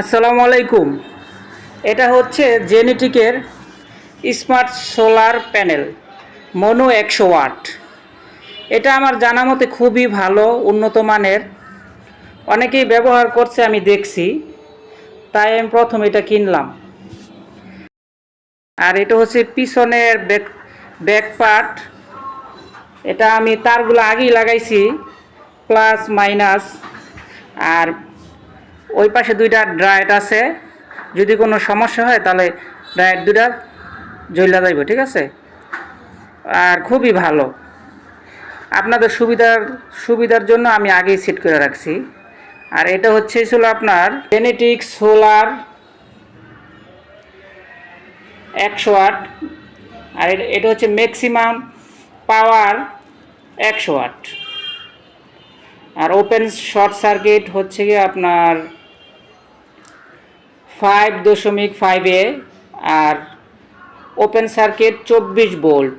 আসসালামু আলাইকুম। এটা হচ্ছে জেনেটিকের স্মার্ট সোলার প্যানেল, মনো একশো ওয়াট। এটা আমার জানা মতে খুবই ভালো, উন্নত মানের। অনেকেই ব্যবহার করছে, আমি দেখছি। তাই আমি প্রথম এটা কিনলাম। আর এটা হচ্ছে পিছনের ব্যাক ব্যাক পার্ট। এটা আমি তারগুলো আগেই লাগাইছি, প্লাস মাইনাস। আর ওই পাশে দুইটা ড্রায়েট আছে। যদি কোনো সমস্যা হয়, তাহলে ড্রায়েট দুইটা জ্বলা যাইব, ঠিক আছে? আর খুবই ভালো। আপনাদের সুবিধার সুবিধার জন্য আমি আগেই সেট করে রাখছি। আর এটা হচ্ছে ছিল আপনার জেনেটিক সোলার একশো আট। আর এটা হচ্ছে ম্যাক্সিমাম পাওয়ার একশো আট। আর ওপেন শর্ট সার্কিট হচ্ছে গিয়ে আপনার ফাইভ দশমিক ফাইভ এ, আর ওপেন সার্কিট চব্বিশ ভোল্ট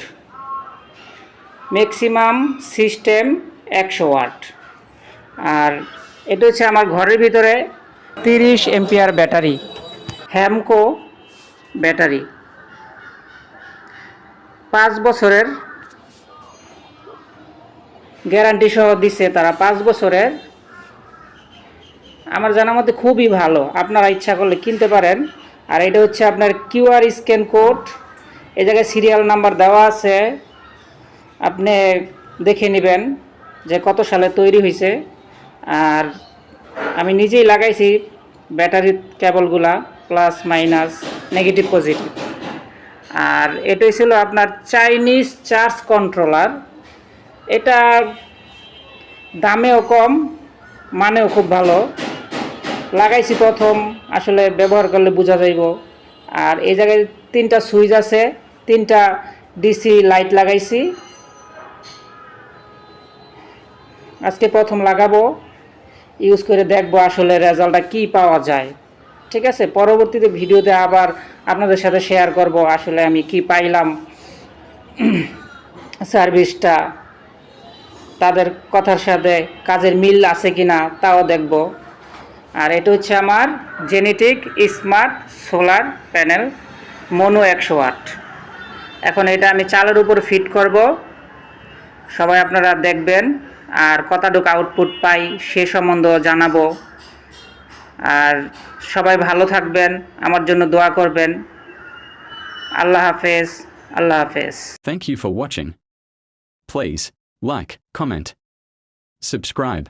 ম্যাক্সিমাম সিস্টেম একশো ওয়াট আর এটা হচ্ছে আমার ঘরের ভিতরে তিরিশ এমপিআর ব্যাটারি হ্যামকো ব্যাটারি পাঁচ বছরের গ্যারান্টি সহ দিছে তারা পাঁচ বছরের। আমার জানা মতে খুবই ভালো। আপনারা ইচ্ছা করলে কিনতে পারেন। আর এটা হচ্ছে আপনার কিউআর স্ক্যান কোড। এ জায়গায় সিরিয়াল নাম্বার দেওয়া আছে। আপনি দেখে নেবেন যে কত সালে তৈরি হয়েছে আর আমি নিজেই লাগাইছি ব্যাটারি কেবলগুলা, প্লাস, মাইনাস, নেগেটিভ, পজিটিভ। আর এটাই ছিল আপনার চাইনিজ চার্জ কন্ট্রোলার। এটা দামেও কম, মানেও খুব ভালো। লাগাইছি প্রথম, আসলে ব্যবহার করলে বোঝা যাইব। আর এই জায়গায় তিনটা সুইচ আছে, তিনটা ডিসি লাইট লাগাইছি। আজকে প্রথম লাগাবো, ইউজ করে দেখব আসলে রেজাল্টটা কি পাওয়া যায়। ঠিক আছে, পরবর্তীতে ভিডিওতে আবার আপনাদের সাথে শেয়ার করব, আসলে আমি কি পাইলাম। সার্ভিসটা। তাদের কথার সাথে কাজের মিল আছে কি না তাও দেখব। আর এটা হচ্ছে আমার genetic smart solar panel mono একশো আট। এখন এটা আমি চালের উপর ফিট করব। সবাই আপনারা দেখবেন আর কতটুকু আউটপুট পাই সে সম্বন্ধেও জানাব। আর সবাই ভালো থাকবেন, আমার জন্য দোয়া করবেন। আল্লাহ হাফেজ আল্লাহ হাফেজ। Thank you for watching Please like, comment, subscribe.